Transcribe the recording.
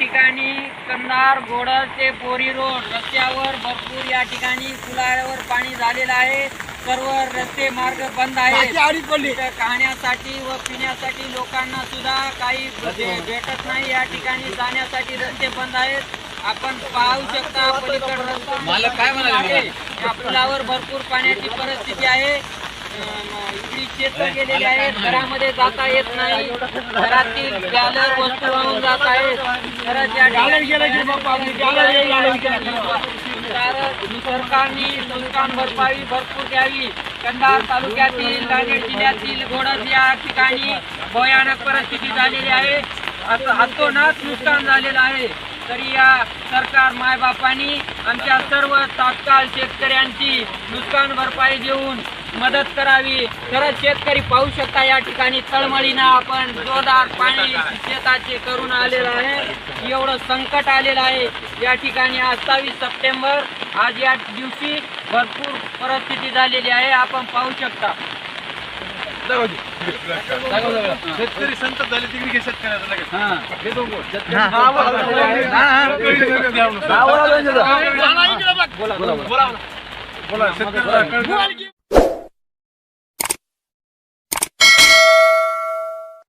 ठिकाणी कंधार घोडर ते बोरी रोड रस्त्यावर भरपूर या ठिकाणी पुलावर पाणी झालेलं आहे. सर्व रस्ते मार्ग बंद आहेत. इथं खाण्यासाठी व पिण्यासाठी लोकांना सुद्धा काही भेटत नाही. या ठिकाणी जाण्यासाठी रस्ते बंद आहेत. आपण पाहू शकता पलीकड रस्ता मालक काय म्हणाले आहे. या पुलावर भरपूर पाण्याची परिस्थिती आहे. गेलेली आहेत घरामध्ये जाता येत नाही. घरातील बॅलर वस्तू वाहून जात आहेत. सरकारने नुकसान भरपाई भरपूर द्यावी. कंधार तालुक्यातील नांदेड जिल्ह्यातील घोडद या ठिकाणी भयानक परिस्थिती झालेली आहे. असं हातोनात नुकसान झालेलं आहे. तरी या सरकार मायबापांनी आमच्या सर्व तात्काळ शेतकऱ्यांची नुकसान भरपाई देऊन मदत करावी. खरंच शेतकरी पाहू शकता या ठिकाणी तळमळीनं आपण जोरदार पाणी शेताचे करून आलेलं आहे. एवढं संकट आलेलं आहे या ठिकाणी अठ्ठावीस सप्टेंबर आज या दिवशी भरपूर परिस्थिती झालेली आहे आपण पाहू शकता शेतकरी संत झाले तिकडे घे शेतकऱ्याचं लगेच बोला शेतकऱ्याला कळतं.